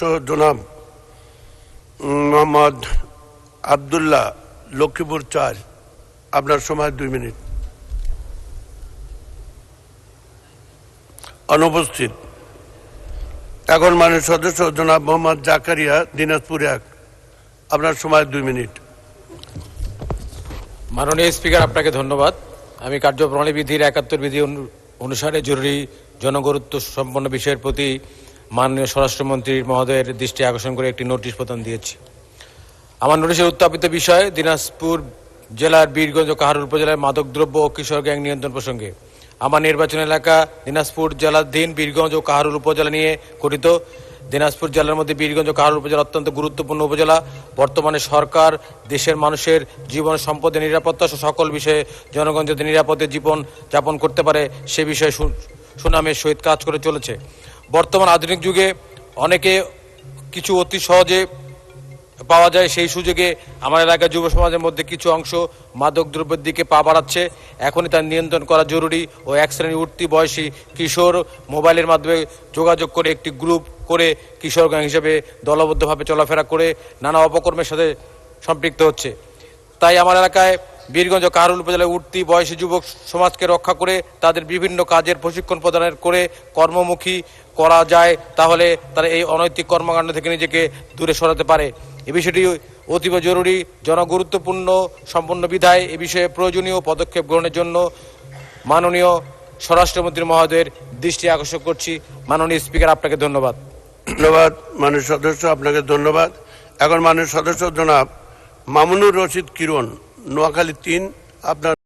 জনাব মোহাম্মদ আবদুল্লাহ লক্ষ্মীপুর চার। আপনার সময় দুই মিনিট। অনুপস্থিত। এখন মানের সদস্য জনাব মোহাম্মদ জাকারিয়া, দিনাজপুর এক। আপনার সময় দুই মিনিট। মাননীয় স্পিকার, আপনাকে ধন্যবাদ। আমি কার্যপ্রণালী বিধির একাত্তর বিধি অনু- অনুসারে জরুরি জনগুরুত্ব সম্পন্ন বিষয়ের প্রতি মাননীয় স্বরাষ্ট্রমন্ত্রী মহোদয়ের দৃষ্টি আকর্ষণ করে একটি নোটিশ প্রদান দিয়েছি। আমার নোটিশের উত্থাপিত বিষয় দিনাজপুর জেলার বীরগঞ্জ ও কাহারুল উপজেলার মাদকদ্রব্য ও কিশোর গ্যাং নিয়ন্ত্রণ প্রসঙ্গে। আমার নির্বাচন এলাকা দিনাজপুর জেলাধীন বীরগঞ্জ ও কাহারুল উপজেলা নিয়ে গঠিত। দিনাজপুর জেলার মধ্যে বীরগঞ্জ ও কাহারুল উপজেলা অত্যন্ত গুরুত্বপূর্ণ উপজেলা। বর্তমানে সরকার দেশের মানুষের জীবন, সম্পদের নিরাপত্তা সকল বিষয়ে জনগণ যাতে নিরাপদে জীবন যাপন করতে পারে সে বিষয়ে সুনামের সহিত কাজ করে চলেছে। বর্তমান আধুনিক যুগে অনেকে কিছু অতি সহজে পাওয়া যায়, সেই সুযোগে আমার এলাকার যুব সমাজের মধ্যে কিছু অংশ মাদক দ্রব্যের দিকে পা বাড়াচ্ছে। এখনই তার নিয়ন্ত্রণ করা জরুরি ও এক শ্রেণি উঠতি বয়সী কিশোর মোবাইলের মাধ্যমে যোগাযোগ করে একটি গ্রুপ করে কিশোর গ্যাং হিসেবে দলবদ্ধভাবে চলাফেরা করে নানা অপকর্মের সাথে সম্পৃক্ত হচ্ছে। তাই আমার এলাকায় বীরগঞ্জ কারুল উপজেলায় উঠতি বয়সী যুবক সমাজকে রক্ষা করে তাদের বিভিন্ন কাজের প্রশিক্ষণ প্রদানের করে কর্মমুখী করা যায়, তাহলে তারা এই অনৈতিক কর্মকাণ্ড থেকে নিজেকে দূরে সরাতে পারে। এ বিষয়টি অতীব জরুরি, জনগুরুত্বপূর্ণ সম্পন্ন বিধায়, এ বিষয়ে প্রয়োজনীয় পদক্ষেপ গ্রহণের জন্য মাননীয় স্বরাষ্ট্রমন্ত্রী মহোদয়ের দৃষ্টি আকর্ষণ করছি। মাননীয় স্পিকার, আপনাকে ধন্যবাদ। ধন্যবাদ মানের সদস্য, আপনাকে ধন্যবাদ। এখন মানের সদস্য জনাব মামুনুর রশিদ কিরণ। নোয়াখালী তিন আপনার